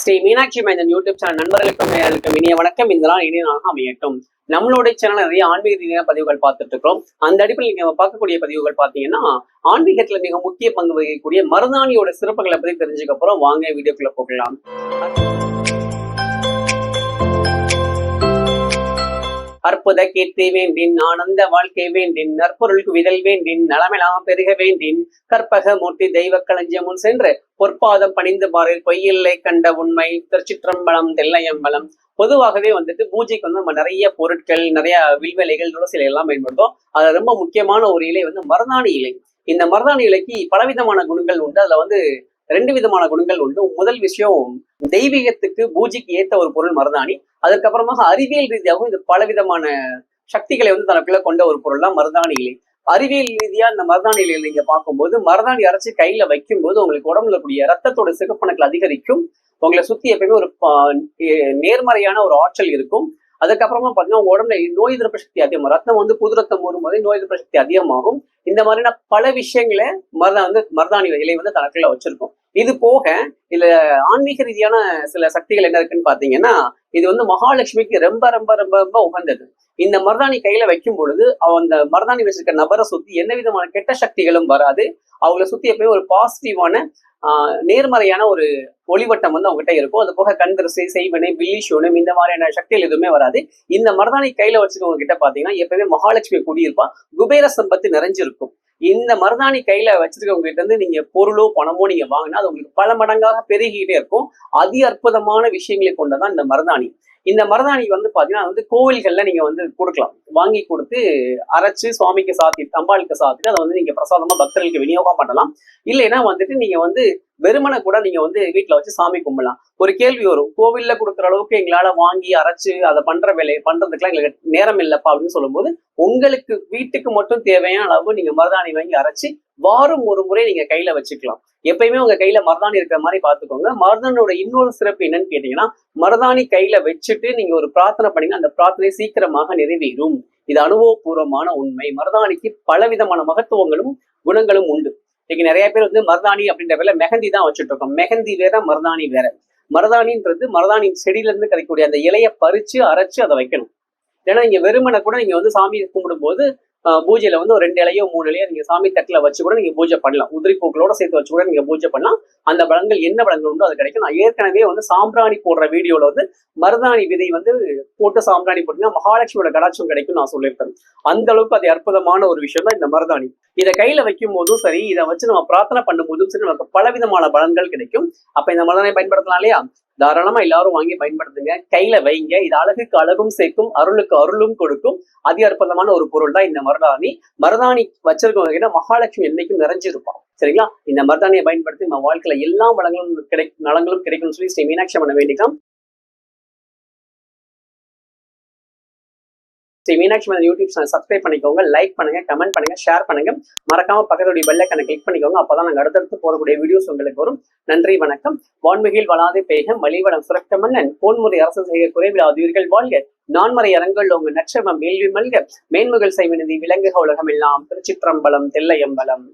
ஸ்ரீ மீனாட்சி மைந்தன் YouTube channel நண்பர்களுக்கும் நேயர்களுக்கும் இனிய வணக்கம். இந்த நாள் இனிய நாளாக அமையட்டும். நம்மளுடைய சேனல் நிறைய ஆன்மீக ரீதியான பதிவுகள் பார்த்துட்டு இருக்கிறோம். அந்த அடிப்படையில் நீங்க பார்க்கக்கூடிய பதிவுகள் பார்த்தீங்கன்னா ஆன்மீகத்துல மிக முக்கிய பங்கு வகிக்கக்கூடிய மருதாணியோட சிறப்புகளை பத்தி தெரிஞ்சுக்க போறோம். வாங்க வீடியோக்குள்ள போகலாம். அற்புத கீர்த்தி வேண்டின் ஆனந்த வாழ்க்கை வேண்டின் நற்பொருளுக்கு விதல் வேண்டின் நலமெல்லாம் பெருக வேண்டின் கற்பக மூர்த்தி தெய்வ களஞ்சியமுன் முன் சென்று பொற்பாதம் பணிந்து பாரில் பொய்யில்லை கண்ட உண்மை திருச்சிற்றம்பலம் தெல்லையம்பலம். பொதுவாகவே வந்துட்டு பூஜைக்கு வந்து நம்ம நிறைய பொருட்கள் நிறைய வில்வேலைகள் துளசி எல்லாம் பயன்படுத்தும் அதுல ரொம்ப முக்கியமான ஒரு இலை வந்து மருதாணி இலை. இந்த மருதாணி இலைக்கு பலவிதமான குணங்கள் உண்டு. அதுல வந்து ரெண்டு விதமான குணங்கள் உண்டு. முதல் விஷயம் தெய்வீகத்துக்கு பூஜைக்கு ஏத்த ஒரு பொருள் மருதாணி. அதுக்கப்புறமாக அறிவியல் ரீதியாகவும் இது பலவிதமான சக்திகளை வந்து தனக்குள்ள கொண்ட ஒரு பொருள் தான் மருதாணி இலை. அறிவியல் ரீதியா இந்த மருதாணி இலையில நீங்க பார்க்கும்போது மருதாணி அரைச்சு கையில வைக்கும்போது உங்களுக்கு உடம்புல கூடிய ரத்தத்தோட சிகப்பணுக்கள் அதிகரிக்கும். உங்களை சுத்தி எப்பயுமே ஒரு நேர்மறையான ஒரு ஆற்றல் இருக்கும். அதுக்கப்புறமா பார்த்தீங்கன்னா உடம்புல நோய் எதிர்ப்பு சக்தி அதிகமாகும் ரத்தம் வந்து புது ரத்தம் வரும்போது நோய் எதிர்ப்பு சக்தி அதிகமாகும். இந்த மாதிரியான பல விஷயங்களை மருதா வந்து மருதாணி இலை வந்து தனக்குள்ள வச்சிருக்கும். இது போக இதுல ஆன்மீக ரீதியான சில சக்திகள் என்ன இருக்குன்னு பாத்தீங்கன்னா இது வந்து மகாலட்சுமிக்கு ரொம்ப ரொம்ப ரொம்ப ரொம்ப உகந்தது. இந்த மருதாணி கையில வைக்கும் பொழுது அந்த மருதாணி வச்சிருக்க நபரை சுத்தி எந்த விதமான கெட்ட சக்திகளும் வராது. அவங்கள சுத்தி எப்பயும் ஒரு பாசிட்டிவான ஆஹ் நேர்மறையான ஒரு ஒளிவட்டம் வந்து அவங்ககிட்ட இருக்கும். அது போக கண்திரசை செய்வனை பில்லி சூனம் இந்த மாதிரியான சக்திகள் எதுவுமே வராது. இந்த மருதாணி கையில வச்சுக்கவங்க கிட்ட பாத்தீங்கன்னா எப்பவுமே மகாலட்சுமி குடியிருப்பா குபேர சம்பத்து நிறைஞ்சிருக்கும். இந்த மருதாணி கையில வச்சிருக்கவங்க கிட்ட இருந்து நீங்க பொருளோ பணமோ நீங்க வாங்கினா அது உங்களுக்கு பல மடங்காக பெருகிட்டே இருக்கும். அதி அற்புதமான விஷயங்களை கொண்டதான் இந்த மருதாணி. இந்த மருதாணி வந்து பாத்தீங்கன்னா வந்து கோவில்கள்ல நீங்க வந்து கொடுக்கலாம். வாங்கி கொடுத்து அரைச்சு சுவாமிக்கு சாத்தி அம்பாளுக்கு சாத்திட்டு அதை வந்து நீங்க பிரசாதமா பக்தர்களுக்கு விநியோகம் பண்ணலாம். இல்லைன்னா வந்துட்டு நீங்க வந்து வெறுமனை கூட நீங்க வந்து வீட்டுல வச்சு சாமி கும்பிடலாம் ஒரு கேள்வி வரும். கோவில்ல கொடுக்குற அளவுக்கு எங்களால வாங்கி அரைச்சு அதை பண்ற வேலையை பண்றதுக்குலாம் எங்களுக்கு நேரம் இல்லப்பா அப்படின்னு சொல்லும்போது உங்களுக்கு வீட்டுக்கு மட்டும் தேவையான அளவு நீங்க மருதாணி வாங்கி அரைச்சு வாரம் ஒரு முறை நீங்க கையில வச்சுக்கலாம். எப்பயுமே உங்க கையில மருதாணி இருக்கிற மாதிரி பாத்துக்கோங்க மருதாணியோட இன்னொரு சிறப்பு என்னன்னு கேட்டீங்கன்னா மருதாணி கையில வச்சுட்டு நீங்க ஒரு பிரார்த்தனை பண்ணீங்கன்னா அந்த பிரார்த்தனை சீக்கிரமாக நிறைவேறும். இது அனுபவபூர்வமான உண்மை. மருதாணிக்கு பலவிதமான மகத்துவங்களும் குணங்களும் உண்டு. இன்னைக்கு நிறைய பேர் வந்து மருதாணி அப்படின்ற பேர்ல மெஹந்தி தான் வச்சுட்டு இருக்கோம் மெஹந்தி வேற மருதாணி வேற. மருதாணின்றது மருதாணி செடியில இருந்து கிடைக்கக்கூடிய அந்த இலையை பறிச்சு அரைச்சு அதை வைக்கணும். ஏன்னா நீங்க வெறுமனை கூட நீங்க வந்து சாமி கும்பிடும்போது ஆஹ், பூஜையில வந்து ஒரு ரெண்டு இலையோ மூணு இலையோ நீங்க சாமி தட்டுல வச்சு கூட நீங்க பூஜை பண்ணலாம். உதிரி பூக்களோட சேர்த்து வச்சு கூட நீங்க பூஜை பண்ணலாம். அந்த பலன்கள் என்ன பலன்கள் உண்டோ அது கிடைக்கும். நான் ஏற்கனவே வந்து சாம்பிராணி போடுற வீடியோல வந்து மருதாணி விதை வந்து போட்டு சாம்பிராணி போட்டீங்கன்னா மகாலட்சுமியோட கடாட்சம் கிடைக்கும் நான் சொல்லியிருக்கேன். அந்த அளவுக்கு அது அற்புதமான ஒரு விஷயம் தான் இந்த மருதாணி. இதை கையில வைக்கும் போதும் சரி இதை வச்சு நம்ம பிரார்த்தனை பண்ணும் போதும் சரி நமக்கு பலவிதமான பலன்கள் கிடைக்கும். அப்ப இந்த மருதாணி பயன்படுத்தலாம் இல்லையா? தாராளமா எல்லாரும் வாங்கி பயன்படுத்துங்க. கையில வைங்க. இது அழகுக்கு அழகும் சேர்க்கும் அருளுக்கு அருளும் கொடுக்கும். அதி அற்புதமான ஒரு பொருள் தான் இந்த மருதாணி. மருதாணி வச்சிருக்கவங்க கிட்ட மகாலட்சுமி என்னைக்கும் நிறைஞ்சிருப்பான் சரிங்களா? இந்த மருதாணியை பயன்படுத்தி நம்ம வாழ்க்கையில எல்லா வளங்களும் கிடை நலங்களும் கிடைக்கும்னு சொல்லி ஸ்ரீ மீனாட்சி பண்ண வேண்டிக்கலாம் Sri Meenakshi Madhan YouTube channel subscribe பண்ணிக்கோங்க லைக் பண்ணுங்க கமெண்ட் பண்ணுங்க ஷேர் பண்ணுங்க. மறக்காம பக்கத்துடைய பெல் ஐக்கனை கிளிக் பண்ணிக்கோங்க. அப்பதான் நாங்க அடுத்தடுத்து போடக்கூடிய வீடியோஸ் உங்களுக்கு வரும். நன்றி வணக்கம். வான்மிகில் வளாதே பேகம் வழிவடம் சுரக்க மன்னன். போன்முறை அரசு செய்ய குறைவில் உயிர்கள் வாழ்க. நான்மறை அரங்கள் உங்க நட்சமம் வேள்வி மல்க. மேன்முகள் செய்வினதி விலங்குக உலகம் எல்லாம் திருச்சிற்றம்பலம் தெல்லையம்பலம்.